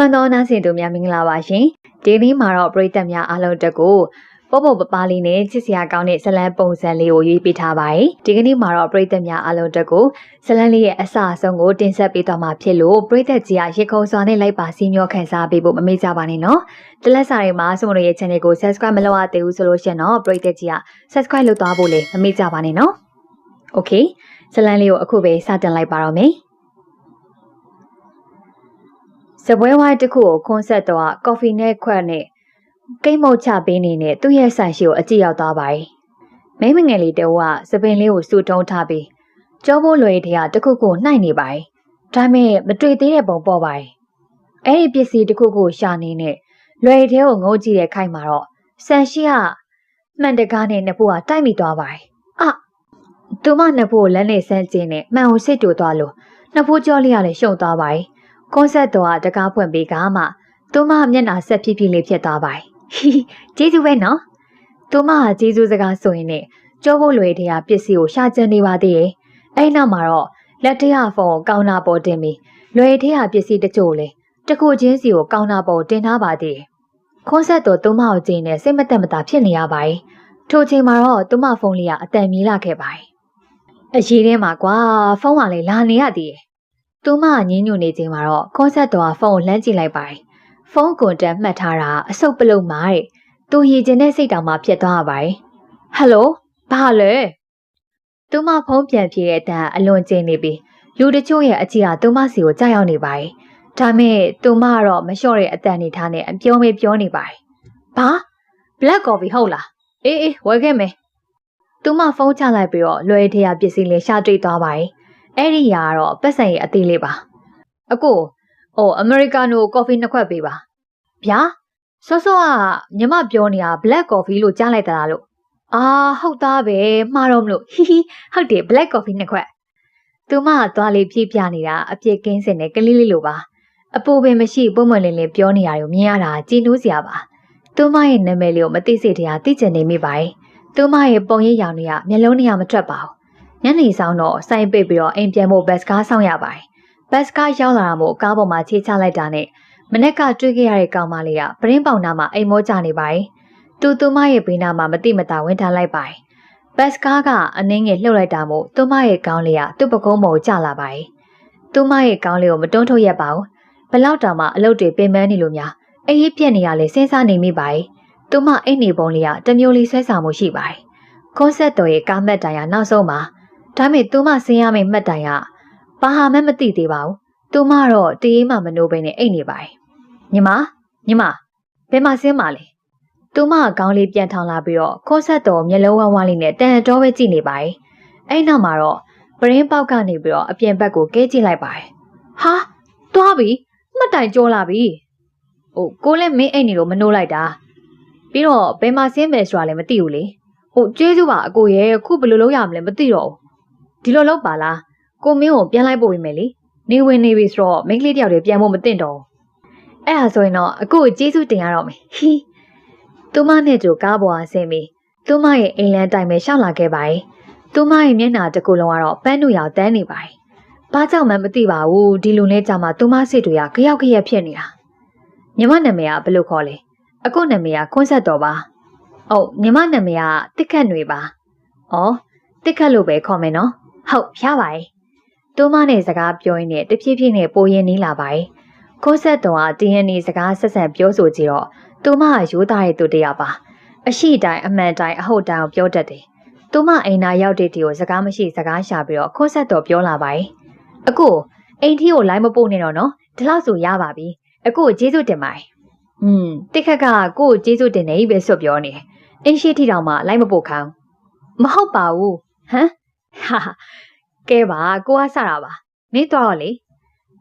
လုံးသောနားဆင်သူများမင်္ဂလာပါရှင်ဒီနေ့မှာတော့ပရိသတ်များအားလုံးတက်ကိုပေါ့ပေါ့ပပလေးနဲ့ချစ်စရာကောင်းတဲ့ဇလန်းပုံစံလေးကိုရွေးပေးထားပါတယ်ဒီကနေ့မှာတော့ပရိသတ်များအားလုံးတက်ကိုဇလန်းလေးရဲ့အစအဆုံးကိုတင်ဆက်ပေးသွားမှာဖြစ်လို့ပရိသတ်ကြီးကရေခုံစွာနဲ့လိုက်ပါစီမျောခန်းစားပေးဖို့မမေ့ကြပါနဲ့နော်တလက်စာတွေမှာစမတို့ရဲ့ channel ကို subscribe မလုပ်ရသေးဘူးဆိုလို့ရှိရင်တော့ပရိသတ်ကြီးက subscribe လုပ်သွားဖို့လည်းမမေ့ကြပါနဲ့နော် okay ဇလန်းလေးကိုအခုပဲစတင်လိုက်ပါတော့မယ် စပွဲဝိုင်းတစ်ခုကိုကွန်ဆက်တော့ကော်ဖီနဲ့ခွက်နဲ့ကိတ်မုတ်ချပေးနေတဲ့သူ့ရဲ့ဆိုင်ရှိကိုအကြည့်ရောက်သွားပါတယ်။မိမငယ်လေးတဝကစပင်လေးကိုစူတုံးထားပြီးကြောပိုးလွယ်တဲ့ကတစ်ခုခုနှိုက်နေပါတယ်။ဒါပေမဲ့မတွေ့သေးတဲ့ပုံပေါ်ပါတယ်။အဲ့ဒီပစ္စည်းတစ်ခုခုရှာနေနဲ့လွယ်တဲ့ကိုငိုးကြည့်တဲ့ခိုက်မှာတော့ဆန်ရှိကမှန်တကားနဲ့နှစ်ဖူးကတိုက်မိသွားပါတယ်။အသူမနှစ်ဖူးကိုလက်နဲ့ဆန်းကျင်းနဲ့မှန်ကိုစစ်တူသွားလို့နှစ်ဖူးကြောလေးကလည်းရှုံသွားပါတယ်။ ကွန်ဆက်တော်ကတကားဖွင့်ပေးကမှသူမမျက်နှာဆက်ဖြည်းဖြည်းလေးဖြစ်သွားပါတယ်။ဟီကျေးဇူးပဲနော်။သူမကကျေးဇူးစကားဆိုရင်နဲ့ကြောဖို့လွယ်တဲ့ပစ္စည်းကိုရှာကြံနေပါသေးတယ်။အဲ့နောက်မှာတော့လက်ထရဖုန်းကိုကောင်နာပေါ်တင်ပြီးလွယ်တဲ့ပစ္စည်းတချို့လေတခုချင်းစီကိုကောင်နာပေါ်တင်ထားပါသေးတယ်။ခွန်ဆက်တော်သူမကိုကြည့်နေစိတ်မသက်မသာဖြစ်နေရပါတယ်။ထိုချိန်မှာတော့သူမဖုန်းလေးကအတန်မြည်လာခဲ့ပါတယ်။အရေးထဲမှာကွာဖုန်းကလည်းလာနေရသေးတယ်။ သူမကညင်းညူနေချိန်မှာတော့ခွန်ဆက်တော်ကဖုန်းကိုလှမ်းကြည့်လိုက်ပါတယ်။ဖုန်းကွန်တက်မှတ်ထားတာအဆုပ်ပလုံမာတဲ့သူရည်ကျင်တဲ့စိတ်တောင်မှဖြစ်သွားပါတယ်။ဟယ်လိုဘာလဲ။သူမဖုန်းပြန်ပြေတဲ့အတန်အလွန်ကျင်းနေပြီ။လူတချို့ရဲ့အကြည့်ဟာသူမစီကိုကြောက်ရောက်နေပါတယ်။ဒါမဲ့သူမကတော့မလျှော့တဲ့အတန်နေထားနဲ့အပြောမေးပြောနေပါတယ်။ဘာ black coffee ဟုတ်လား။အေးအေးဝယ်ခဲ့မယ်။သူမဖုန်းချလိုက်ပြီးတော့လွယ်ထရပစ္စည်းလေးရှာတွေ့သွားပါတယ်။ အဲ့ဒီရာကတော့ပတ်စံရဲ့အသေးလေးပါ။အကိုအိုအမေရိကန်နိုကော်ဖီနှစ်ခွက်ပေးပါ။ဗျာစောစောကညီမပြောနေတာ black coffee လို့ကြားလိုက်တာလားလို့အာဟုတ်သားပဲမှားတော့မလို့ဟီဟီဟုတ်တယ် black coffee နှစ်ခွက်သူမကသွားလေးပြည့်ပြနေတာအပြစ်ကင်းစင်တဲ့ကလေးလေးလိုပါအပူပင်မရှိပုံမှန်လင်းလင်းပြောနေရတယ်မြင်ရတာကြည်နိုးစရာပါသူမရဲ့နာမည်လေးကိုမသိစေတရားသိချင်နေမိပါတယ်သူမရဲ့ပုံရိပ်ရောင်တွေကမျက်လုံးတွေကမထွက်ပါဘူး ညနေဆောင်တော့စိုင်းပိတ်ပြီးတော့အိမ်ပြန်ဖို့ဘတ်စကားဆောင်ရပါတယ်ဘတ်စကားရောက်လာတာမို့ကားပေါ်မှာခြေချလိုက်တာနဲ့မနေ့ကတွေ့ခဲ့ရတဲ့ကောင်မလေးကပရင်းပေါင်နာမှာအိမ်မောကြနေပါတယ်။သူသူမရဲ့ဘေးနာမှာမတိမတာဝင်ထားလိုက်ပါတယ်။ဘတ်စကားကအနှင်းငယ်လှုပ်လိုက်တာမို့သူမရဲ့ကောင်းလေးကသူ့ပကုံးပေါ်ကျလာပါတယ်။သူမရဲ့ကောင်းလေးကိုမတွန်းထုတ်ရက်ပါဘူး။ဘလောက်တောင်မှအလုပ်တွေပင်ပန်းနေလို့များအေးရပြက်နေရလဲစဉ်းစားနေမိပါတယ်။သူမအိတ်နေပုံလေးကတမျိုးလေးဆွဲဆောင်မှုရှိပါတယ်။ကွန်ဆက်တော်ရဲ့ကားမက်တိုင်ကနောက်ဆုံးမှာ ဒါပေမဲ့သူမဆင်းရမယ့်မှတ်တိုင်ကဘာဟာမှမသိသေးပါဘူး။သူမတော့တရေမှမနိုးဘဲနဲ့အိတ်နေပါတယ်။ညီမညီမဘယ်မှာဆင်းပါလဲ။သူမကောင်းလေးပြန်ထောင်လာပြီးတော့ခွန်းဆက်တော်မျက်လုံးဝဝလေးနဲ့တန်တော်ပဲကြည့်နေပါတယ်။အဲ့နောက်မှာတော့ပရင်းပေါက်ကနေပြီးတော့အပြင်ဘက်ကိုကဲကြည့်လိုက်ပါတယ်။ဟာသွားပြီမှတ်တိုင်ကြောလာပြီ။ဟိုကိုလည်းမင်းအိတ်နေလို့မနိုးလိုက်တာ။ပြီးတော့ဘယ်မှာဆင်းမယ်ဆိုတာလည်းမသိဘူးလေ။ဟိုကျေးဇူးပါအကိုရဲ့ခုဘယ်လိုလုပ်ရမလဲမသိတော့ဘူး။ ဒီလိုလုပ်ပါလား။ကိုမင်းကိုပြန်လိုက်ပို့ပေးမယ်လေ။နေဝင်နေပြီဆိုတော့မိန်းကလေးတယောက်တည်းပြန်ဖို့မသင့်တော့ဘူး။အဲ့ဒါဆိုရင်တော့အကိုကိုကျေးဇူးတင်ရတော့မယ်ဟီသူမနဲ့ကြိုကားပေါ်အဆင်းပြီးသူမရဲ့အိမ်လန်းတိုင်ပဲရှောက်လာခဲ့ပါတယ်သူမရဲ့မျက်နှာတစ်ခုလုံးကတော့ပန်းနုရောင်တန်းနေပါတယ်ဘာကြောင့်မှမသိပါဘူးဒီလူနဲ့ကြာမှသူမစိတ်တွေကကြောက်ကြရက်ဖြစ်နေတာညီမနာမည်ကဘယ်လိုခေါ်လဲအကိုနာမည်ကခွန်းဆက်တော်ပါဟုတ်ညီမနာမည်ကတစ်ခတ်ຫນွေပါဩတစ်ခတ်လို့ပဲခေါ်မယ်နော် ဟုတ်ရပါတယ်သူမနဲ့စကားပြောရင်းနဲ့တဖြည်းဖြည်းနဲ့ပိုရင်နီးလာပါတယ်ခိုးဆက်တော်ကတင်းရနေစကားဆက်ဆံပြောဆိုကြတော့သူမကရိုးသားတဲ့သူတယောက်ပါအရှိတိုင်းအမှန်တိုင်းအဟုတ်တိုင်းကိုပြောတတ်တယ်သူမအိမ်နာရောက်တဲ့တီကိုစကားမရှိစကားရှာပြီးတော့ခိုးဆက်တော်ပြောလာပါတယ်အခုအိမ်ထီကိုလိုက်မပို့နဲ့တော့နော်ဒီလောက်ဆိုရပါပြီအခုကျေးဇူးတင်ပါတယ်อืมတိခက်ကကိုကိုကျေးဇူးတင်နေပြီဆိုပြောနေအိမ်ရှိထီတောင်မှလိုက်မပို့ခိုင်းမဟုတ်ပါဘူးဟမ် ဟာကဲပါကိုကစတာပါမင်းတော့လေ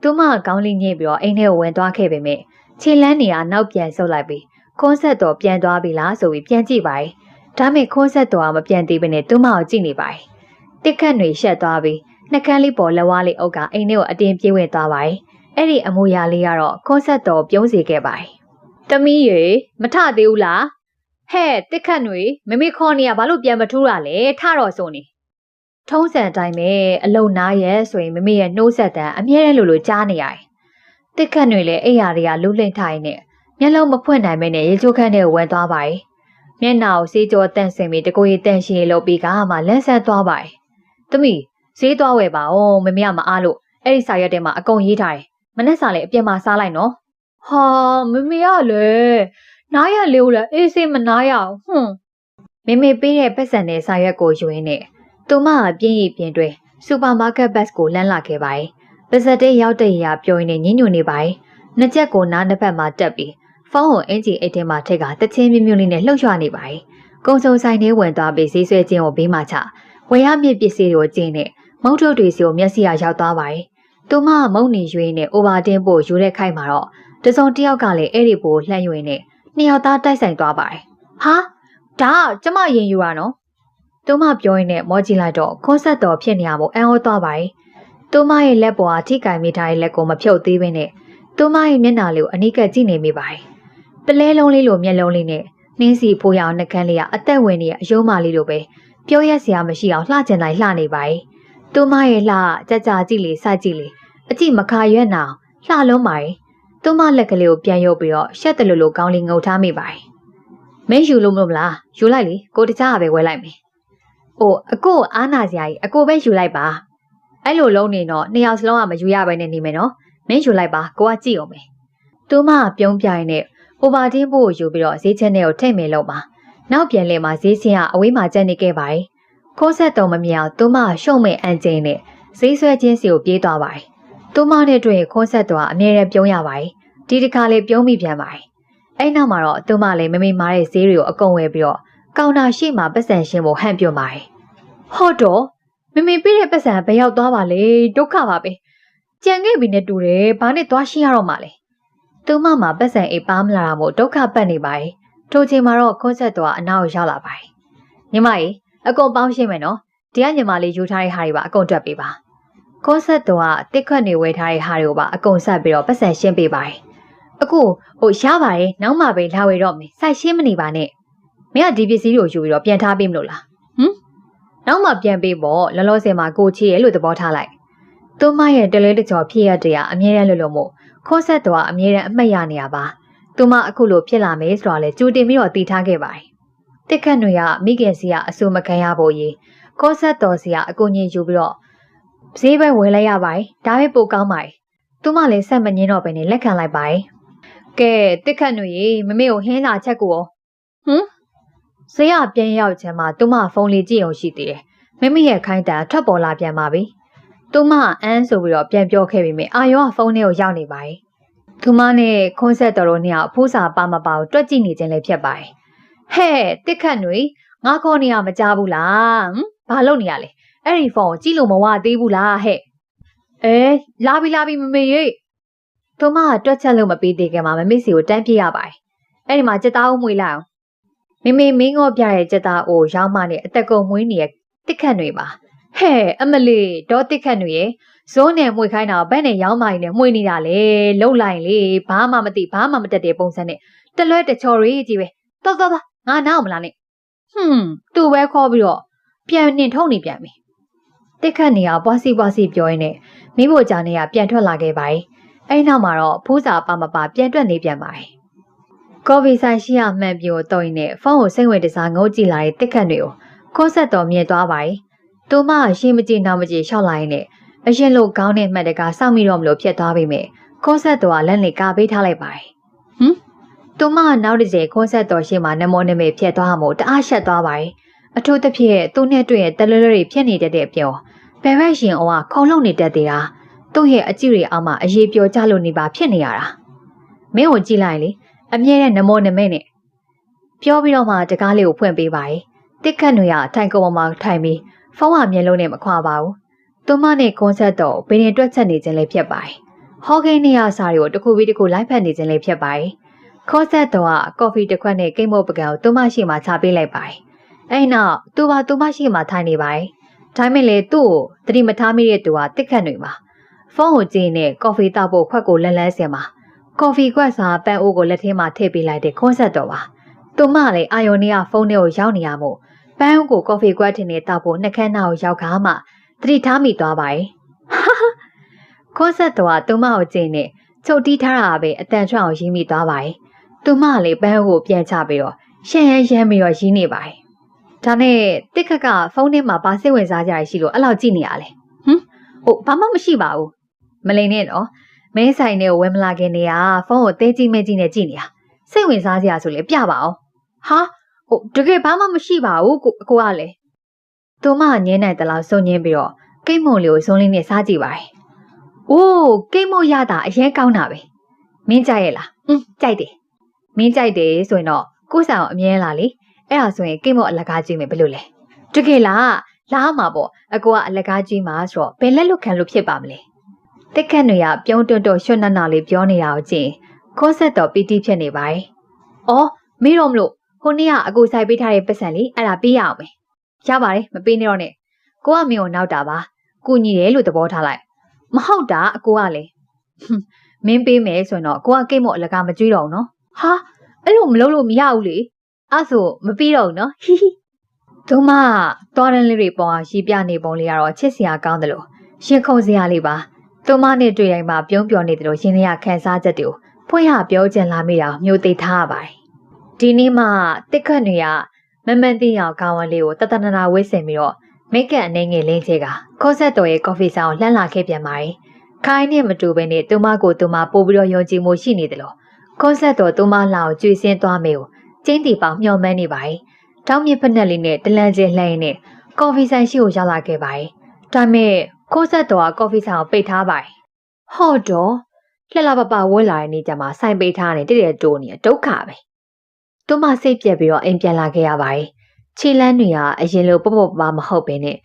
သူမကောင်းလေးညစ်ပြီးတော့အိမ်ထဲကိုဝင်သွားခဲ့ပေမဲ့ခြေလန်းနေကနောက်ပြန်ဆုပ်လိုက်ပြီးခွန်းဆက်တော်ပြန်သွားပြီလားဆိုပြီးပြန်ကြည့်ပါတယ်။ဒါမဲ့ခွန်းဆက်တော်ကမပြန်သေးဘဲနဲ့သူမကိုကြည့်နေပါတယ်။တစ်ခတ်တွေရှက်သွားပြီးနှကန်းလေးပေါ်လက်ဝါးလေးအုပ်ကအိမ်ထဲကိုအတင်းပြေးဝင်သွားပါတယ်။အဲ့ဒီအမူအရာလေးကတော့ခွန်းဆက်တော်ပြုံးစီခဲ့ပါတယ်။တမီးရေမထသေးဘူးလား။ဟဲ့တစ်ခတ်တွေမမေခေါ်နေရဘာလို့ပြန်မထူးတာလဲထတော့ဆိုနေ။ ထုံးစံတိုင်းပဲအလုံနာရဲဆိုရင်မမေရဲ့နှိုးဆက်တန်အမြဲတမ်းလိုလိုကြားနေရတယ်။တတစ်ခတ်တွေလည်းအိယာတွေကလူးလိမ့်ထိုင်နေမျက်လုံးမဖွင့်နိုင်မဲနဲ့ရေချိုးခန့်နဲ့ဝင်သွားပါတယ်မျက်နှာကိုစေးကြောတန့်စင်ပြီးတကိုရီတန့်ရှင်းလို့ပြီးကမှလန်းဆန်းသွားပါတယ်သမီးဈေးသွားဝယ်ပါဦးမမေကမအားလို့အဲ့ဒီစာရွက်ထဲမှာအကုန်ရေးထားတယ်မနေ့စာလည်းအပြင်မှာစားလိုက်နော်ဟာမမေကလည်းနားရလေးကိုလည်းအေးစေးမနားရအောင်ဟွန်းမေမေပေးတဲ့ပတ်စံတဲ့စာရွက်ကိုယူရင်းနဲ့ သူမကပြင်းရည်ပြင်းတွဲစူပါမားကတ်ဘတ်ကိုလမ်းလာခဲ့ပါတယ်ပါဇက်တဲ့ရောက်တဲ့ရာပြောရင်းနဲ့ညှဉ်းညွန်နေပါတယ်နှစ်ချက်ကိုနားနှစ်ဖက်မှာတက်ပြီးဖုန်းကိုအင်ဂျီအိတ်ထဲမှာထက်ကတချင်းမြမြလေးနဲ့လှုပ်ရွနေပါတယ်ကုံစုံဆိုင်ထဲဝင်သွားပြီးဈေးဆွဲခြင်းကိုဘေးမှာချဝယ်ရမြင့်ပစ္စည်းတွေကိုကျင်းနဲ့မုတ်ထုတ်တွေစီကိုမျက်စိရရောက်သွားပါတယ်သူမကမုံနေရွေးနဲ့အိုဘာတင်းပို့ယူတဲ့ခိုက်မှာတော့တစုံတစ်ယောက်ကလည်းအဲ့ဒီပိုလှမ်းရွေးနဲ့နှစ်ယောက်သားတိုက်ဆိုင်သွားပါတယ်ဟာဒါကကျမရင်ယူတာနော် သူမပြောရင်းနဲ့မောကြည့်လိုက်တော့ခွန်းဆက်တော်ဖြစ်နေရမို့အံ့ဩသွားပါတယ်သူမရဲ့လက်ပေါ်ကထိကင်မိထားတဲ့လက်ကိုမဖြုတ်သေးဘဲနဲ့သူမရဲ့မျက်နှာလေးကိုအနိကကြည့်နေမိပါတယ်ပလဲလုံးလေးလိုမျက်လုံးလေးနဲ့နှင်းစီဖိုးရအောင်နှကန်းလေးကအသက်ဝင်နေတဲ့အယုံမလေးလိုပဲပြောရက်စရာမရှိအောင်လှကျင်တိုင်းလှနေပါတယ်သူမရဲ့လှကြကြကြည့်လေစကြည့်လေအကြည့်မခါရွက်နာလှလုံးပါတယ်သူမလက်ကလေးကိုပြန်ရုပ်ပြီးတော့ရှက်တလူလိုကောင်းလေးငုံထားမိပါတယ်မင်းယူလို့မလို့မလားယူလိုက်လေကိုတခြားကပဲဝဲလိုက်မယ် အိုအကိုအားနာစရာကြီးအကိုပဲယူလိုက်ပါအဲ့လိုလုံးနေတော့နှစ်ယောက်စလုံးကမယူရဘဲနဲ့နေမယ်နော်မင်းယူလိုက်ပါကိုကကြည့်အောင်မယ်သူမကပြုံးပြိုင်နဲ့ဟိုပါတင်းဖို့ယူပြီးတော့ဈေးချက်နဲ့ကိုထိတ်မယ်လို့ပါနောက်ပြန်လဲမှာဈေးစင်းကအဝေးမှာကျက်နေခဲ့ပါတယ်ခိုးဆက်တော်မမြောင်သူမရှုံမဲ့အန်ကျင်းနဲ့ဈေးဆွဲခြင်းစီကိုပြေးသွားပါတယ်သူမနဲ့တွေ့ခိုးဆက်တော်ကအမြဲတမ်းပြုံးရပါတယ်ဒီတစ်ခါလေးပြုံးမိပြန်ပါတယ်အဲ့နောက်မှာတော့သူမလည်းမမေမားတဲ့ဈေးတွေကိုအကုန်ဝယ်ပြီးတော့ ကောင်တာရှိမှပတ်စံရှင်းဖို့ဟန်ပြုတ်ပါတယ်ဟော့တော့မမေပြည့်တဲ့ပတ်စံဘယ်ရောက်သွားပါလဲဒုက္ခပါပဲကြံခဲ့ပြီနဲ့တူတယ်ဘာနဲ့သွားရှင်းရတော့မှလဲသူမမှာပတ်စံအိပ်ပါမလာတာမို့ဒုက္ခပတ်နေပါတယ်ထိုချိန်မှာတော့ခွန်းဆက်တော်ကအနောက်ရောက်လာပါတယ်ညီမကြီးအကုန်ပေါင်းရှင်းမယ်နော်ဒီကညီမလေးယူထားတဲ့ဟာတွေပါအကုန်တွက်ပေးပါခွန်းဆက်တော်ကတစ်ခွက်နေဝယ်ထားတဲ့ဟာတွေကိုပါအကုန်ဆက်ပြီးတော့ပတ်စံရှင်းပေးပါတယ်အခုဟိုရပါတယ်နောက်မှပဲလာဝယ်တော့မယ်စိုက်ရှင်းမနေပါနဲ့ မင်းကဒီပစ္စည်းတွေကိုယူပြီးတော့ပြန်ထားပေးမလို့လားဟမ်နောက်မှပြန်ပေးပေါ့လောလောဆယ်မှာကိုချီရဲ့လို့သဘောထားလိုက်သူမရဲ့တလဲတကြောဖြစ်ရတဲ့အအမြဲတမ်းလို့လို့မို့ခိုးဆက်တော်ကအမြဲတမ်းအမှတ်ရနေရပါသူမအခုလိုဖြစ်လာမယ်ဆိုတာလဲကြိုတင်ပြီးတော့တည်ထားခဲ့ပါတယ်တစ်ခတ်တွေကမိခင်စီကအဆူမခံရဖို့ရေခိုးဆက်တော်စီကအကူကြီးယူပြီးတော့ဈေးပဲဝယ်လိုက်ရပါတယ်ဒါပဲပိုကောင်းပါတယ်သူမလည်းဆက်မငင်းတော့ပဲနဲ့လက်ခံလိုက်ပါတယ်ကဲတစ်ခတ်တွေရေမမေကိုဟင်းလာချက်ကိုရောဟမ် ဈေးကပြန်ရောက်ချင်မှသူမဖုန်းလေးကြည့်အောင်ရှိသေးတယ်မမေရဲ့ခိုင်းတန်ထွက်ပေါ်လာပြန်ပါပြီသူမအန်းဆိုပြီးတော့ပြန်ပြောခဲ့ပြီးမြအာယောကဖုန်းထဲကိုရောက်နေပါတယ်။သူမနဲ့ခွန်းဆက်တော်တို့နှစ်ယောက်အဖိုးစာပါမပါကိုတွက်ကြည့်နေခြင်းလည်းဖြစ်ပါတယ်။ဟဲ့တစ်ခတ်ຫນွေငါခေါ်နေရမကြဘူးလားဟမ်ဘာလုပ်နေရလဲအဲ့ဒီဖုန်းကိုကြည့်လို့မဝသေးဘူးလားဟဲ့အဲလာပြီလာပြီမမေရေသူမကတွက်ချက်လို့မပြီးသေးခင်မှာမမေစီကိုတန်းပြရပါတယ်အဲ့ဒီမှာစက်သားဦးမွေလိုက်အောင် မေမေမင်းငေါပြရဲ့ကြက်သားကိုရောင်းမနဲ့အသက်ကုန်မွေးနေတဲ့တစ်ခတ်တွေပါဟဲ့အမလီဒေါ်တစ်ခတ်တွေရဲ့ဇိုးနဲ့မှွေခိုင်းတာဘက်နဲ့ရောင်းမရင်နဲ့မှွေနေတာလေလှုပ်လိုက်လေဘာမှမသိဘာမှမတက်တဲ့ပုံစံနဲ့တလွဲတချော်ရေးကြီးပဲတော်တော်သားငါနားအောင်မလားနဲ့ဟွန်းသူ့ပဲခေါ်ပြီးတော့ပြန်နှင်ထုတ်နေပြန်ပြီတစ်ခတ်နေရပွားစီပွားစီပြောရင်းနဲ့မိဖို့ကြောင့်နေရပြန်ထွက်လာခဲ့ပါတယ်အဲ့နောက်မှာတော့ဖူးစာပါမပါပြန်တွက်နေပြန်ပါတယ် ကော်ဖီဆိုင်ရှိရမှန်ပြိုတော့ရင်နဲ့ဖုန်းကိုစိတ်ဝင်တစားငုံကြည့်လာတဲ့တစ်ခတ်တွေကိုခေါ်ဆက်တော်မြင်သွားပါတယ်သူမရှင်းမကြည့်နောက်မကြည့်ရှောက်လာရင်နဲ့အရင်လိုခေါင်းနဲ့မှတ်တကစောင့်မိတော့မလို့ဖြစ်သွားပြီမဲ့ခေါ်ဆက်တော်ကလက်နဲ့ကာပေးထားလိုက်ပါတယ်ဟမ်သူမနောက်တစ်ကြိမ်ခေါ်ဆက်တော်ရှေ့မှာနမောနမေဖြစ်သွားမှတအားရှက်သွားပါတယ်အထူးသဖြင့်သူနဲ့တွေ့ရဲ့တလွဲတွေဖြစ်နေတတ်တဲ့အပြောဘယ်ဘက်ရှင်အောင်ကခုံလုံးနေတတ်သေးတာသူ့ရဲ့အကြည့်တွေအောက်မှာအရေးပြောကြလို့နေပါဖြစ်နေရတာမင်းကိုကြည့်လိုက်လေ အမြဲတမ်းနမောနမေနဲ့ပြောပြီးတော့မှတကားလေးကိုဖွင့်ပေးပါတယ်တစ်ခတ်တွေကထိုင်ကုန်းပေါ်မှာထိုင်ပြီးဖုန်းဟာမျက်လုံးနဲ့မခွာပါဘူးသူမနဲ့ကွန်ဆက်တော့ဘင်းရင်တွက်ချက်နေခြင်းလည်းဖြစ်ပါတယ်ဟော့ဂိန်းနေရစာတွေကိုတစ်ခုပြီးတစ်ခုလိုက်ဖက်နေခြင်းလည်းဖြစ်ပါတယ်ခေါ်ဆက်တော့ကကော်ဖီတစ်ခွက်နဲ့ကိတ်မုတ်ပကံကိုသူမရှိမှချပေးလိုက်ပါတယ်အဲ့နောက်သူပါသူမရှိမှထိုင်နေပါတယ်ဒါပေမဲ့လေသူ့ကိုတတိမထားမိတဲ့သူကတစ်ခတ်နေပါဖုန်းကိုကြည့်နေကော်ဖီတောက်ဖို့ခွက်ကိုလန်းလန်းစင်ပါ ကော်ဖီခွက်စာပန်းအိုးကိုလက်ထဲမှာထည့်ပေးလိုက်တဲ့ခွန်းဆက်တော့ပါသူမလည်းအာယုန်နီကဖုန်းထဲကိုရောက်နေရမို့ပန်းကိုကော်ဖီကွက်ထင်းနဲ့တောက်ဖို့နှက်ခမ်းနာကိုရောက်ခါမှတတိထားမိသွားပါတယ်။ခွန်းဆက်တော်ကသူမကိုကြည့်နေချုပ်တီးထားတာပဲအတန်ထွက်အောင်ရင်းမိသွားပါတယ်သူမလည်းပန်းကိုပြန်ချပြီးတော့ရှန်ရမ်းရမ်းပြီးတော့ရင်းနေပါတယ်ဒါနဲ့တစ်ခက်ကဖုန်းထဲမှာပါစိတ်ဝင်စားကြရရှိလို့အဲ့လောက်ကြည့်နေရလဲဟမ်ဟုတ်ဘာမှမရှိပါဘူးမလိန်နဲ့နော် မင်းဆိုင်နဲ့ဝယ်မလာခင်နေရဖုန်းကိုတဲကြည့်မဲကြည့်နဲ့ကြည့်နေတာစိတ်ဝင်စားစရာဆိုလေပြပါအောင်ဟာဟုတ်တကယ်ဘာမှမရှိပါဘူးကိုကိုကလည်းသူမငင်းနိုင်တလားစုံညင်းပြီးတော့ကိတ်မုံလေးကိုစုံလေးနဲ့စားကြည့်ပါတယ်။အိုးကိတ်မုံရတာအရင်ကောင်းတာပဲ။မင်းကြိုက်ရဲ့လား။อืมကြိုက်တယ်။မင်းကြိုက်တယ်ဆိုရင်တော့ကိုဆောင်အမြဲလာလေ။အဲ့ဒါဆိုရင်ကိတ်မုံအလကားကြည့်မယ်ဘယ်လိုလဲ။တကယ်လား။လားမှာပေါ့။အကိုကအလကားကြည့်မှာဆိုတော့ဘယ်လက်လွတ်ခံလို့ဖြစ်ပါမလဲ။ တက်ခတ်တွေကပြုံးတွတ်တော့ရွှွတ်နတ်နာလေးပြောနေတာကိုကြည့်ခွန်းဆက်တော့ပီတိဖြစ်နေပါတယ်။အော်မေးတော့မလို့ဟိုနေ့ကအကိုဆိုင်ပေးထားတဲ့ပတ်စံလေးအဲ့ဒါပေးရအောင်မယ်။ရပါတယ်မပေးနေတော့နဲ့။ကိုကမင်းကိုနောက်တာပါ။ကူညီတယ်လို့သဘောထားလိုက်။မဟုတ်တာအကိုကလေ။မင်းပေးမယ်ဆိုရင်တော့ကိုကကိတ်မို့အလကားမကြွေးတော့ဘူးနော်။ဟာအဲ့လိုမလုပ်လို့မရဘူးလေ။အဲ့ဆိုမပြီးတော့ဘူးနော်။ဟီဟီ။တို့မသွားတဲ့လေးတွေပေါ်အောင်ရီပြနေပုံလေးကတော့ချစ်စရာကောင်းတယ်လို့ရှင်ခုန်စရာလေးပါ။ တို့မနဲ့တွေ့တိုင်းမှာပြုံးပြောနေတယ်လို့ရှင်တွေကခန်းစားချက်တွေကိုဖွင့်ရပြောချင်လာမိတာမျိုးသိထားရပါတယ်။ဒီနေ့မှတစ်ခတ်တွေကမမန်တင်အောင်ကောင်းဝလေးကိုတတနနာဝိစင်ပြီးတော့မိတ်ကအနေငယ်လင်းချေကခေါ်ဆက်တော်ရဲ့ကော်ဖီဆိုင်ကိုလှမ်းလာခဲ့ပြန်ပါတယ်။ခိုင်းနဲ့မတူဘဲနဲ့သူမကိုသူမပို့ပြီးတော့ယုံကြည်မှုရှိနေတယ်လို့ခေါ်ဆက်တော်သူမလာကိုကြွေစင်းသွားမေကိုကျင်းတီပေါင်မျှော်မှန်းနေပါတယ်။တောင်းမြစ်ဖက်နှက်လေးနဲ့တလန့်ကျလှမ်းရင်းနဲ့ကော်ဖီဆိုင်ရှိကိုရောက်လာခဲ့ပါတယ်။ဒါမဲ့ ခေါ်ဆက်တော်ကကော်ဖီဆိုင်ကိုပိတ်ထားပါတယ်။ဟော့တော့လှလှပပဝဲလာတဲ့နေ့ကျမှဆိုင်ပိတ်ထားနေတည့်တဲ့တိုးနေဒုက္ခပဲ။သူမစိတ်ပြက်ပြီးတော့အိမ်ပြန်လာခဲ့ရပါတယ်။ခြေလန်းတွေကအရင်လိုပေါ့ပေါ့ပါမဟုတ်ဘဲနဲ့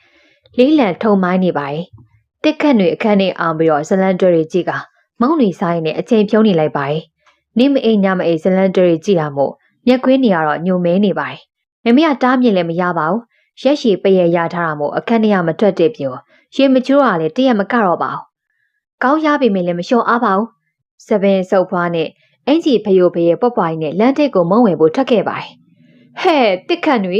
လေးလံထုံမိုင်းနေပါတယ်။တက်ခတ်တွေအခန်းထဲအောင်ပြီးတော့ဇလန်တွေကြည့်ကမုံတွေဆိုင်နေအချိန်ဖြုံးနေလိုက်ပါတယ်။နေမအိမ်ညမအိမ်ဇလန်တွေကြည့်တာမို့မျက်ခွင်းတွေကတော့ညုံမဲနေပါတယ်။မမေကတားမြင်လည်းမရပါဘူး။ ရက်ရှည်ပရဲ့ရထားတာမို့အခန်းထဲကမထွက်တဲ့ပြောရေမကျိုးတာလည်းတရက်မကတော့ပါဘူး။ကောင်းရပြီမင်းလည်းမလျှော်အားပါဘူး။စပင်စုပ်ဖွားနဲ့အင်ကြီးဖယိုဖရဲ့ပွက်ပွားကြီးနဲ့လမ်းထိပ်ကိုမုံဝင်ဖို့ထွက်ခဲ့ပါတယ်။ဟဲ့တစ်ခတ်တွေ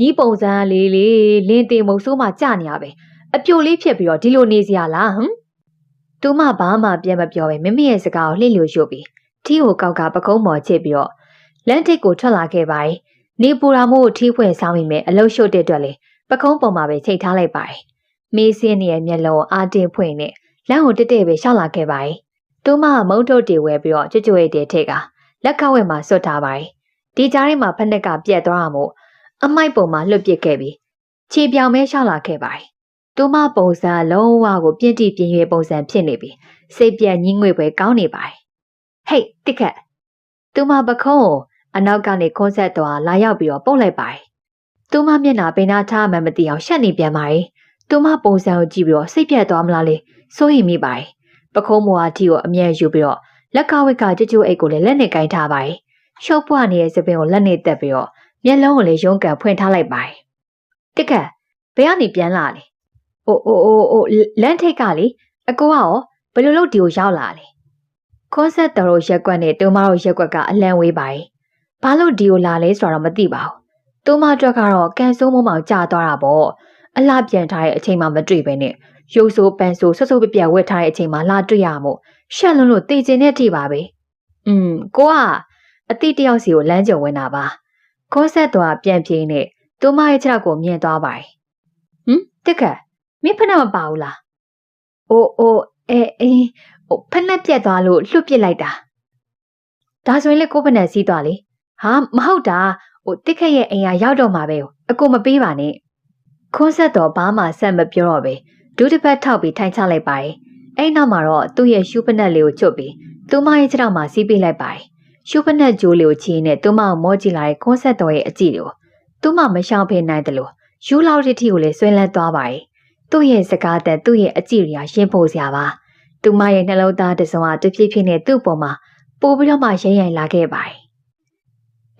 ညီပုံစံလေးလေးလင်းတင်မုံဆိုးမှကြနေရပဲအပြိုလေးဖြစ်ပြီးတော့ဒီလိုနေစရာလားဟမ်သူမဘာမှပြန်မပြောပဲမိမိရဲ့စကားကိုလှိလျိုရှုပ်ပြီးထီကိုကောက်ကပကုံးမော်ချစ်ပြီးတော့လမ်းထိပ်ကိုထွက်လာခဲ့ပါတယ် နေပူရာမို့ထီဖွယ်ဆောင်မိမယ်အလုရှုပ်တဲ့အတွက်လေပကုံးပေါ်မှာပဲချိန်ထားလိုက်ပါတယ်မေးစင်းရဲ့မျက်လုံးအာတင်ဖွင့်နဲ့လမ်းကိုတက်တက်ပဲရှောက်လာခဲ့ပါတယ်သူမမုံထုတ်တွေဝဲပြီးတော့ကြွကြွရဲ့တဲ့ထိတ်ကလက်ကဝဲမှာဆွတ်ထားပါတယ်ဒီကြားထဲမှာဖက်နက်ကပြက်သွားမှုအမိုက်ပုံမှာလွတ်ပစ်ခဲ့ပြီးခြေပြောင်မဲရှောက်လာခဲ့ပါတယ်။သူမပုံစံလုံးဝကိုပြင့်တိပြင်းရွယ်ပုံစံဖြစ်နေပြီးစိတ်ပြက်ညင်းငွေပဲကောင်းနေပါတယ်။ဟေးတစ်ခက်သူမပခုံးကို အနောက်ကနေခွန်းဆက်သွားလာရောက်ပြီးတော့ပုတ်လိုက်ပါတယ်။သူမမျက်နှာပင်နာထားမှမသိအောင်ရှက်နေပြန်ပါတယ်။သူမပုံစံကိုကြည့်ပြီးတော့စိတ်ပြက်သွားမလားလေစိုးရိမ်မိပါတယ်။ပခုံးမော်အထီကိုအမြဲယူပြီးတော့လက်ကဝိတ်ကကြွကြွအိတ်ကိုလည်းလက်နဲ့ကင်ထားပါတယ်။ရှုပ်ပွားနေတဲ့စပင်ကိုလက်နဲ့တက်ပြီးတော့မျက်လုံးကိုလည်းရုံးကန်ဖွင့်ထားလိုက်ပါတယ်။တစ်ခါဘယ်ကနေပြန်လာလဲ။အိုအိုအိုအိုလမ်းထိတ်ကလေအကိုကရောဘယ်လိုလုပ်ဒီကိုရောက်လာလဲ။ခွန်ဆက်တော်ရက်ကွက်နဲ့တူမတို့ရက်ကွက်ကအလံဝေးပါတယ်။ ဘာလို့ဒီကိုလာလဲဆိုတော့မသိပါဘူး။တူမအတွက်ကတော့ကန်ဆိုးမမောင်ကြာသွားတာပေါ့။အလှပြန်ထားတဲ့အချိန်မှမတွေ့ပဲနဲ့ရုပ်ဆိုးပန်းဆိုးဆွတ်ဆုပ်ပြပြဝက်ထားတဲ့အချိန်မှလာတွေ့ရမို့ရှက်လွန်းလို့တည်ကျင်တဲ့အထိပါပဲ။อืมကိုကအတိတယောက်စီကိုလမ်းကြုံဝင်တာပါ။ခေါ်ဆက်သွားပြန်ပြေးနဲ့သူမရဲ့ခြေထောက်ကိုမြင်သွားပါတယ်။ဟမ်တက်ခတ်မင်းဖက်နဲ့မပါဘူးလား။အိုးအိုးအဲအေးဟိုဖက်နဲ့ပြက်သွားလို့လွတ်ပစ်လိုက်တာ။ဒါဆိုရင်လေကိုဖက်နဲ့စီးသွားလေ။ ဟာမဟုတ်တာဟိုတက်ခတ်ရဲ့အိမ်ကရောက်တော့မှာပဲ။အကိုမပေးပါနဲ့။ခွန်းဆက်တော့ဘာမှဆက်မပြောတော့ပဲဒူးတစ်ဖက်ထောက်ပြီးထိုင်ချလိုက်ပါတယ်။အဲ့နောက်မှာတော့သူ့ရဲ့ရှူးပနက်လေးကိုချွတ်ပြီးသူမရဲ့ခြေထောက်မှာစီးပေးလိုက်ပါတယ်။ရှုပ်ပနက်ဂျိုးလေးကိုချီးနဲ့သူမကိုမောကြည့်လာတဲ့ခွန်းဆက်တော်ရဲ့အကြည့်တွေကိုသူမမရှောင်ဖေးနိုင်တယ်လို့ယူလောက်တစ်ထီကိုလည်းဆွဲလန်းသွားပါတယ်။သူ့ရဲ့စကားတဲ့သူ့ရဲ့အကြည့်တွေကရှင်းဖို့စရာပါ။သူမရဲ့နှလုံးသားတစ်စုံကတဖြည်းဖြည်းနဲ့သူ့ပေါ်မှာပို့ပြီးတော့မှရိမ့်ရိုင်လာခဲ့ပါတယ်။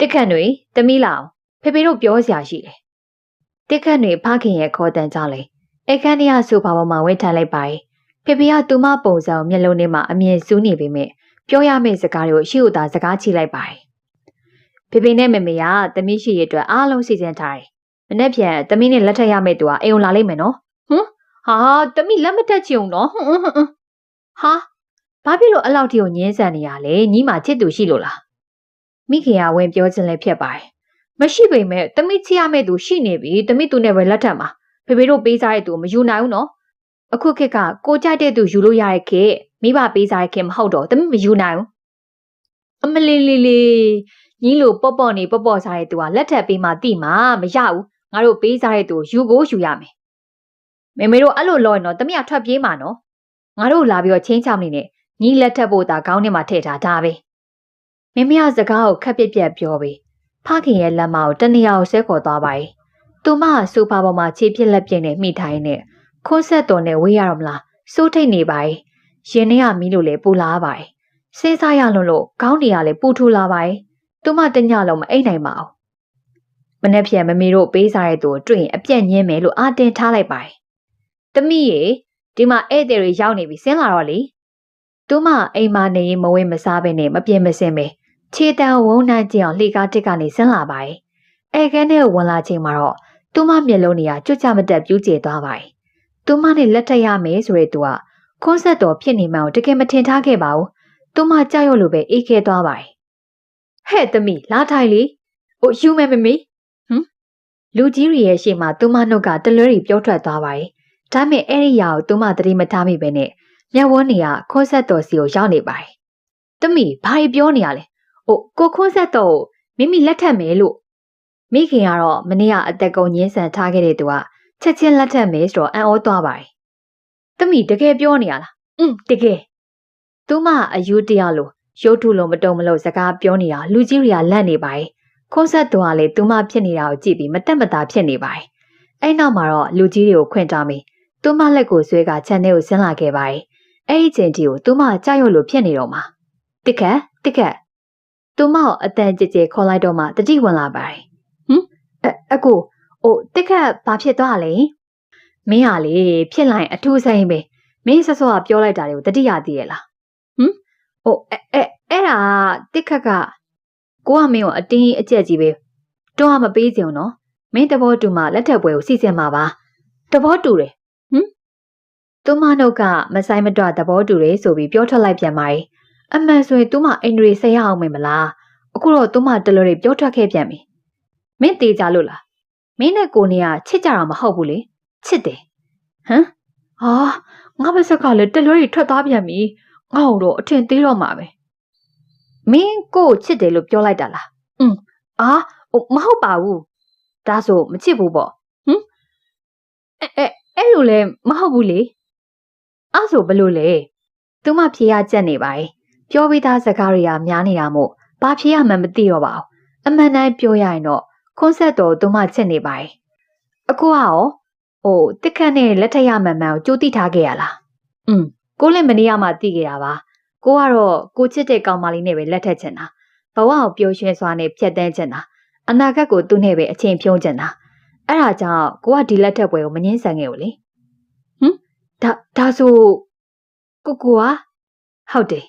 တက်ခန့်တွေတမီးလောင်ဖေဖေတို့ပြောစရာရှိတယ်။တက်ခန့်တွေဖခင်ရဲ့ခေါ်တန်ကြလေ။အခန်းထဲကဆိုဖာပေါ်မှာဝင့်ထိုင်လိုက်ပါတယ်။ဖေဖေကသူမပုံစံကိုမျက်လုံးထဲမှာအမြင်စူးနေပေမဲ့ပြောရမယ့်စကားတွေကိုရှေ့ဦးသာစကားချိလိုက်ပါတယ်။ဖေဖေနဲ့မေမေကသမီးရှိရအတွက်အားလုံးစီစဉ်ထားတယ်။မနေ့ပြန်သမီးနဲ့လက်ထပ်ရမယ့်သူကအိမ်ုံလာလိမ့်မယ်နော်။ဟမ်ဟာသမီးလက်မတက်ချင်ဘူးနော်။ဟွန်းဟွန်းဟွန်းဟာဘာဖြစ်လို့အလောက်ထိကိုညင်းဆန်နေရလဲညီမချစ်သူရှိလို့လား မိခင်ကဝင်ပြောခြင်းလည်းဖြစ်ပါတယ်မရှိပေမဲ့တမိချစ်ရမယ့်သူရှိနေပြီတမိသူနဲ့ပဲလက်ထပ်မှာဖေဖေတို့ပေးစားတဲ့သူကိုမယူနိုင်ဘူးနော်အခုခေတ်ကကိုကြိုက်တဲ့သူယူလို့ရတဲ့ခေတ်မိဘပေးစားတဲ့ခေတ်မဟုတ်တော့တမိမယူနိုင်ဘူးအမလီလီလီညီလိုပေါ့ပေါ့နေပေါ့ပေါ့စားတဲ့သူကလက်ထပ်ပေးမှတိမှမရဘူးငါတို့ပေးစားတဲ့သူယူကိုယူရမယ်မေမေတို့အဲ့လိုလောရင်တော့တမိကထွက်ပြေးမှာနော်ငါတို့လာပြီးတော့ချင်းချောင်းနေနဲ့ညီလက်ထပ်ဖို့သာခေါင်းထဲမှာထည့်ထားဒါပဲ မိမရစကားကိုခက်ပြက်ပြက်ပြောပြီးဖခင်ရဲ့လက်မကိုတနေရာကိုဆဲခေါ်သွားပါရဲ့သူမကဆိုဖာပေါ်မှာခြေပြက်လက်ပြက်နဲ့မိထိုင်းနဲ့ခွန်းဆက်တော်နဲ့ဝေးရတော့မလားစိုးထိတ်နေပါရဲ့ရင်ထဲကမီးလို့လေပူလာပါရဲ့စေးစားရလွန်းလို့ခေါင်းတွေကလည်းပူထူလာပါရဲ့သူမတညလုံးမအိတ်နိုင်ပါဘူးမနေ့ပြန်မမေတို့ပေးစားတဲ့သူကိုတွေ့ရင်အပြက်ညင်းမယ်လို့အာတင်ထားလိုက်ပါရဲ့တမိရေဒီမှာဧည့်သည်တွေရောက်နေပြီဆင်းလာတော့လေသူမအိမ်မနေရင်မဝင်မစားဘဲနဲ့မပြင်းမစင်ပဲ ခြေတံဝုံနှမ်းကြအောင်လှေကားတစ်ကနေဆင်းလာပါတယ်။အဲခဲနဲ့ဝင်လာချိန်မှာတော့သူမမျက်လုံးတွေကကြွကြမတက်ပြူးကျသွားပါတယ်။သူမနဲ့လက်ထပ်ရမယ်ဆိုတဲ့သူကခွန်းဆက်တော်ဖြစ်နေမှကိုတကယ်မထင်ထားခဲ့ပါဘူး။သူမကြောက်ရွံ့လို့ပဲအေးခဲသွားပါတယ်။ဟဲ့သမီးလာထိုင်လေ။အိုယူမဲမမီ။ဟမ်လူကြီးတွေရဲ့ရှေ့မှာသူမနှုတ်ကတလွဲတွေပြောထွက်သွားပါတယ်။ဒါမဲ့အဲ့ဒီရာကိုသူမသတိမထားမိပဲနဲ့မျက်ဝန်းတွေကခွန်းဆက်တော်စီကိုရောက်နေပါတယ်။သမီးဘာပြောနေရလဲ ဟိုကိုခွန်းဆက်တော့မိမိလက်ထက်မယ်လို့မိခင်ကတော့မနေ့ကအသက်ကုန်ညင်းဆန်ထားခဲ့တဲ့သူကချက်ချင်းလက်ထက်မယ်ဆိုတော့အံ့ဩသွားပါတယ်။တမီတကယ်ပြောနေရလား။อืมတကယ်။သူမအယူတရားလို့ရုပ်ထုလုံးမတုံမလို့စကားပြောနေတာလူကြီးတွေကလန့်နေပါတယ်။ခွန်းဆက်တော်ကလည်းသူမဖြစ်နေတာကိုကြည့်ပြီးမတက်မတာဖြစ်နေပါတယ်။အဲ့နောက်မှာတော့လူကြီးတွေကိုခွင့်တားမိ။သူမလက်ကိုဆွဲကခြံထဲကိုဆင်းလာခဲ့ပါတယ်။အဲ့ဒီချိန်ထိကိုသူမကြောက်ရွံ့လို့ဖြစ်နေတော့မှာ။တစ်ခက်တစ်ခက် သူမကိုအတန်ကြဲကြဲခေါ်လိုက်တော့မှတတိဝင်လာပါ යි ဟမ်အအကိုအိုတစ်ခက်ဘာဖြစ်သွားလဲမင်းဟာလေဖြစ်လိုက်အထူးဆိုင်ပဲမင်းဆဆောကပြောလိုက်တာတွေကိုတတိယသိရလားဟမ်အိုအဲအဲအဲ့ဒါတစ်ခက်ကကိုကမင်းကိုအတင်းအကျက်ကြီးပဲတော့မပေးကြုံနော်မင်းတဘောတူမှလက်ထပ်ပွဲကိုစီစဉ်မှာပါတဘောတူတယ်ဟမ်သူမနှုတ်ကမဆိုင်မတော့သဘောတူတယ်ဆိုပြီးပြောထွက်လိုက်ပြန်ပါ යි အမှန်ဆိုရင်သူမအင်ဒရီဆက်ရအောင်မင်မလားအခုတော့သူမတလွယ်တွေပြောထွက်ခဲ့ပြန်ပြီမင်းတေးကြလို့လားမင်းနဲ့ကိုနေကချစ်ကြတာမဟုတ်ဘူးလေချစ်တယ်ဟမ်ဟာငါပါစက်ကလည်းတလွယ်တွေထွက်သွားပြန်ပြီငါ့တော့အထင်သေးတော့မှာပဲမင်းကိုချစ်တယ်လို့ပြောလိုက်တာလားอืมအာဟိုမဟုတ်ပါဘူးဒါဆိုမချစ်ဘူးပေါ့ဟမ်အဲအဲအဲ့လိုလဲမဟုတ်ဘူးလေအဲ့ဆိုဘလို့လဲသူမဖြေရကြက်နေပါ යි ပြောပြီးသားစကားတွေကများနေတာမို့ဘာဖြေရမှန်းမသိတော့ပါဘူးအမှန်တိုင်းပြောရရင်တော့ကွန်ဆက်တော်သူမချစ်နေပါ යි အခုကရောဟိုတစ်ခတ်နဲ့လက်ထက်ရမှန်မှန်ကိုကြိုးတိထားခဲ့ရလားอืมကိုလည်းမနေရမှသိခဲ့တာပါကိုကတော့ကိုချစ်တဲ့ကောင်မလေးနဲ့ပဲလက်ထက်ချင်တာဘဝကိုပျော်ရွှင်စွာနဲ့ဖြတ်တန်းချင်တာအနာဂတ်ကိုသူ့နဲ့ပဲအချိန်ဖြုံးချင်တာအဲ့ဒါကြောင့်ကိုကဒီလက်ထက်ပွဲကိုမငင်းဆန်ခဲ့ဘူးလေဟမ်ဒါဒါဆိုကိုကိုကဟုတ်တယ်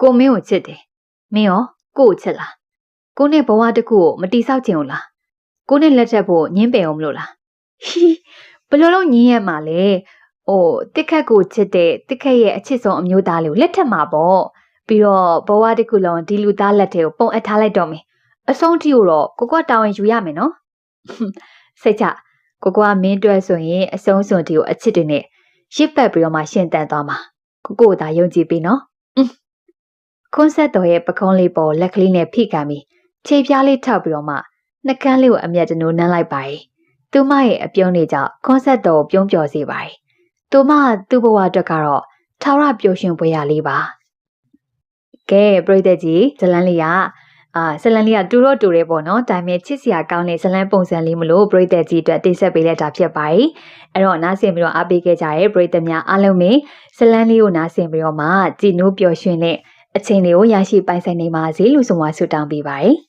ကိုမင်းကိုချစ်တယ်မင်းရောကိုကိုချစ်လားကိုနဲ့ဘဝတစ်ခုကိုမတိဆောက်ချင်ဘူးလားကိုနဲ့လက်ထက်ဖို့ညင်းပယ်အောင်မလို့လားဟီဘယ်လိုလုပ်ညင်းရမှာလဲ။အိုတစ်ခက်ကိုချစ်တဲ့တစ်ခက်ရဲ့အချစ်ဆုံးအမျိုးသားလေးကိုလက်ထက်မှာပေါ့။ပြီးတော့ဘဝတစ်ခုလုံးဒီလူသားလက်ထဲကိုပုံအပ်ထားလိုက်တော့မယ်။အဆုံးထိကိုတော့ကိုကတောင်းရင်ယူရမယ်နော်။စိတ်ချကိုကမင်းတွေ့ဆိုရင်အဆုံးစွန်ဒီကိုအချစ်တွေနဲ့ရစ်ပတ်ပြီးတော့မှရှင်းတန်သွားမှာ။ကိုကိုသာယုံကြည်ပြီနော်။ ခွန်းဆက်တော်ရဲ့ပကုံးလေးပေါ်လက်ကလေးနဲ့ဖိကန်ပြီးခြေပြားလေးထောက်ပြီးတော့မှနှကန်းလေးကိုအမျက်တနိုးနှမ်းလိုက်ပါ යි ။သူမရဲ့အပြုံးလေးကြောင့်ခွန်းဆက်တော်ကိုပြုံးပျော်စေပါ යි ။သူမသူ့ဘဝအတွက်ကတော့ထာဝရပျော်ရွှင်ပွဲရလေးပါ။ကဲပရိသတ်ကြီးဇလန်းလေးကအာဇလန်လေးကတူတော့တူတယ်ပေါ့နော်ဒါပေမဲ့ချစ်စရာကောင်းတဲ့ဇလန်ပုံစံလေးမလို့ပရိသတ်ကြီးအတွက်တင်ဆက်ပေးလိုက်တာဖြစ်ပါတယ်အဲ့တော့နားဆင်ပြီးတော့အားပေးခဲ့ကြတဲ့ပရိသတ်များအားလုံးပဲဇလန်လေးကိုနားဆင်ပြီးတော့မှကြည်နိုးပျော်ရွှင်တဲ့ အချိန်လေးကိုရရှိပိုင်ဆိုင်နေပါစေလို့ဆိုမှဆုတောင်းပေးပါတယ်